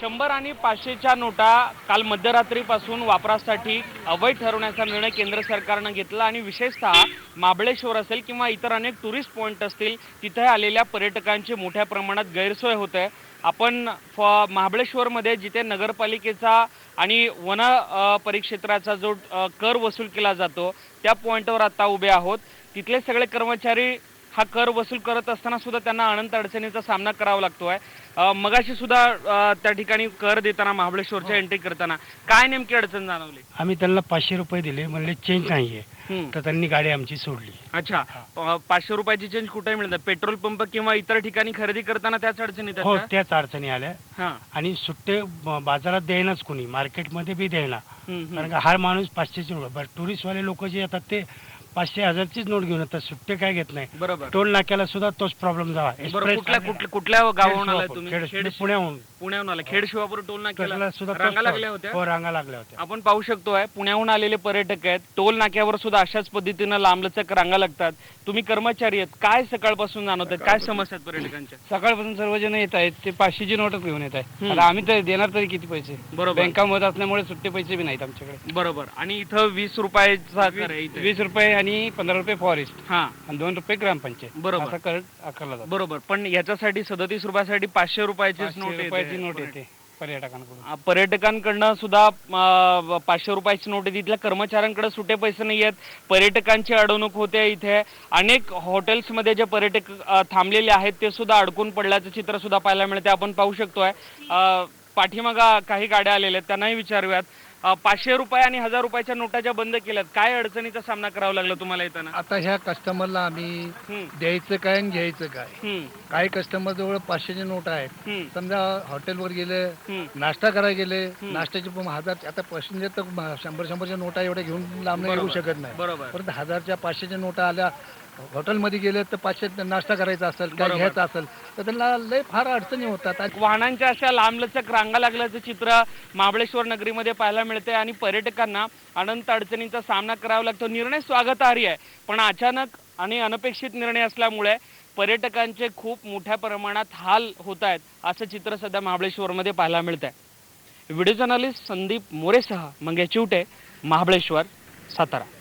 शंभर आणि पाचशेच्या नोटा काल मध्यरात्रीपासून वापरासाठी अवैध ठरवण्याचा निर्णय केंद्र सरकारनं घेतला आणि विशेषतः महाबळेश्वर असेल किंवा इतर अनेक टुरिस्ट पॉईंट असतील तिथे आलेल्या पर्यटकांची मोठ्या प्रमाणात गैरसोय होते आपण फ महाबळेश्वरमध्ये जिथे नगरपालिकेचा आणि वन परिक्षेत्राचा जो कर वसूल केला जातो त्या पॉईंटवर आता उभे आहोत. तिथले सगळे कर्मचारी हा कर वसूल करत असताना सुद्धा त्यांना अनंत अडचणीचा सामना करावा लागतोय. अ, मगाशी सुद्धा त्या ठिकाणी कर देताना महाबळेश्वरच्या एंट्री करताना काय नेमकी अडचण जाणवली? आम्ही त्यांना पाचशे रुपये दिले म्हणले चेंज नाहीये. तर त्यांनी गाडी आमची सोडली. अच्छा. पाचशे रुपयाची चेंज कुठे मिळतात पेट्रोल पंप किंवा इतर ठिकाणी खरेदी करताना त्याच अडचणी हो? त्याच अडचणी आल्या. हा. आणि सुट्टे बाजारात द्यायनाच कोणी. मार्केटमध्ये बी द्यायना हम्म. कारण हा माणूस पाचशेचे बरं टुरिस्टवाले लोक जे येतात ते पाचशे हजारचीच नोट घेऊन येतात. सुट्टे काय घेत नाही. बरोबर. टोल नाक्याला सुद्धा तोच प्रॉब्लेम जावा बरोबर. एक्सप्रेस कुठल्या. कुठल्या कुठल्या गावाहून तुम्ही? खेड- खेड पुण्याहून. पुण्याहून आला खेड शिवापूर टोल त्याला नाक्याला सुद्धा तोच रांगा. लागल्या होत्या? हो रांगा लागल्या होत्या. आपण पाहू शकतोय पुण्याहून आलेले पर्यटक आहेत. टोल नाक्यावर सुद्धा अशाच पद्धतीनं लांबलचक रांगा लागतात. तुम्ही कर्मचारी आहेत. काय सकाळपासून जाणवत आहेत? काय समस्या आहेत पर्यटकांच्या? सकाळपासून सर्वजण येत आहेत. ते पाचशेची नोटच घेऊन येत. आहे आता आम्ही तर देणार तरी किती पैसे? बरोबर. बँकामध्ये असल्यामुळे सुट्टे पैसे बी नाहीत आमच्याकडे. बरोबर. आणि इथं वीस रुपयाचा आहे इथे. वीस रुपये आणि पंधरा रुपये फॉरेस्ट हा. आणि दोन रुपये ग्रामपंचायत. बरोबर. असा कर आकारला जातो. बरोबर. पण याच्यासाठी सदतीस रुपयासाठी पाचशे रुपयाचीच पाचशे नोट रुपयाची येते. नोट येते पर्यटकांकडून. आ, पर्यटकांकडनं सुद्धा अं, पाचशे रुपयाची नोट आहे तिथल्या कर्मचाऱ्यांकडे सुटे पैसे नाही आहेत. पर्यटकांची अडवणूक होते इथे. अनेक हॉटेल्समध्ये जे पर्यटक अं, थांबलेले आहेत ते सुद्धा अडकून पडल्याचं चित्र सुद्धा पाहायला मिळते. आपण पाहू शकतोय. अं, पाठीमागा काही गाड्या आलेल्या आहेत. त्यांनाही विचारूयात. पाचशे रुपये आणि हजार रुपयाच्या नोटा ज्या बंद केल्यात काय अडचणीचा सामना करावा लागला तुम्हाला येताना? आता ह्या कस्टमरला आम्ही हम्म, द्यायचं काय आणि घ्यायचं काय? हम्म, काही कस्टमर जवळ पाचशेचे नोट आहेत. हम्म, समजा हॉटेलवर गेले हम्म. नाश्ता करायला गेले नाश्त्याचे पण हजार आता पॅसेंजर तर म- शंभर शंभरच्या नोटा एवढ्या घेऊन लांब येऊ बरोबर. शकत नाही. बरोबर. परंतु हजारच्या पाचशेच्या नोटा आल्या हॉटेलमध्ये गेले तर पाचशे नाश्ता करायचा असेल काय बरोबर. घ्यायचा असेल तर त्यांना लय फार अडचणी होतात. आणि वाहनांच्या अशा लांबलचक रांगा लागल्याचं चित्र महाबळेश्वर नगरीमध्ये पाहायला मिळते आणि पर्यटकांना अनंत अडचणींचा सामना करावा लागतो. निर्णय स्वागतार्ह आहे. पण अचानक आणि अनपेक्षित निर्णय असल्यामुळे पर्यटकांचे खूप मोठ्या प्रमाणात हाल होत आहेत असं चित्र सध्या महाबळेश्वरमध्ये पाहायला मिळत आहे व्हिडिओ जर्नलिस्ट संदीप मोरेसह मंगेश चिवटे महाबळेश्वर सातारा.